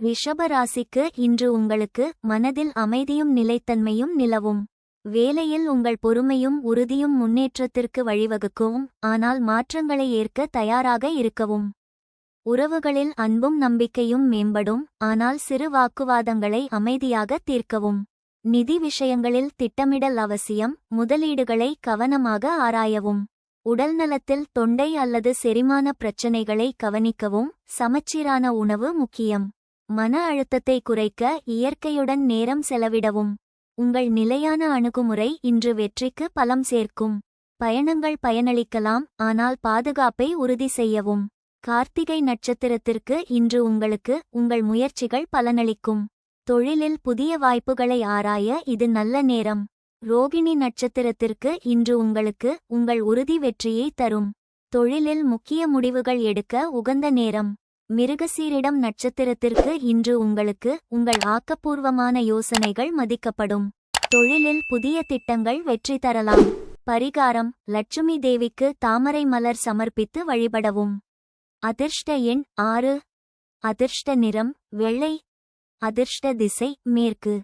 ரிஷபராசிக்கு இன்று உங்களுக்கு மனதில் அமைதியும் நிலைத்தன்மையும் நிலவும். வேலையில் உங்கள் பொறுமையும் உறுதியும் முன்னேற்றத்திற்கு வழிவகுக்கும் ஆனால் மாற்றங்களை ஏற்க தயாராக இருக்கவும். உறவுகளில் அன்பும் நம்பிக்கையும் மேம்படும் ஆனால் சிறு வாக்குவாதங்களை அமைதியாக தீர்க்கவும். நிதி விஷயங்களில் திட்டமிடல் அவசியம் முதலீடுகளை கவனமாக ஆராயவும். உடல்நலத்தில் தொண்டை அல்லது செரிமான பிரச்சினைகளை கவனிக்கவும் சமச்சீரான உணவு முக்கியம். மன அழுத்தத்தை குறைக்க இயற்கையுடன் நேரம் செலவிடவும். உங்கள் நிலையான அணுகுமுறை இன்று வெற்றிக்கு பலம் சேர்க்கும். பயணங்கள் பயனளிக்கலாம் ஆனால் பாதுகாப்பை உறுதி செய்யவும். கார்த்திகை நட்சத்திரத்திற்கு இன்று உங்களுக்கு உங்கள் முயற்சிகள் பலனளிக்கும். தொழிலில் புதிய வாய்ப்புகளை ஆராய இது நல்ல நேரம். ரோகிணி நட்சத்திரத்திற்கு இன்று உங்களுக்கு உங்கள் உறுதி வெற்றியை தரும். தொழிலில் முக்கிய முடிவுகள் எடுக்க உகந்த நேரம். மிருகசீரிடம் நட்சத்திரத்திற்கு இன்று உங்களுக்கு உங்கள் ஆக்கப்பூர்வமான யோசனைகள் மதிக்கப்படும். தொழிலில் புதிய திட்டங்கள் வெற்றி தரலாம். பரிகாரம் லட்சுமி தேவிக்கு தாமரை மலர் சமர்ப்பித்து வழிபடவும். அதிர்ஷ்ட எண் ஆறு. அதிர்ஷ்ட நிறம் வெள்ளை. அதிர்ஷ்ட திசை மேற்கு.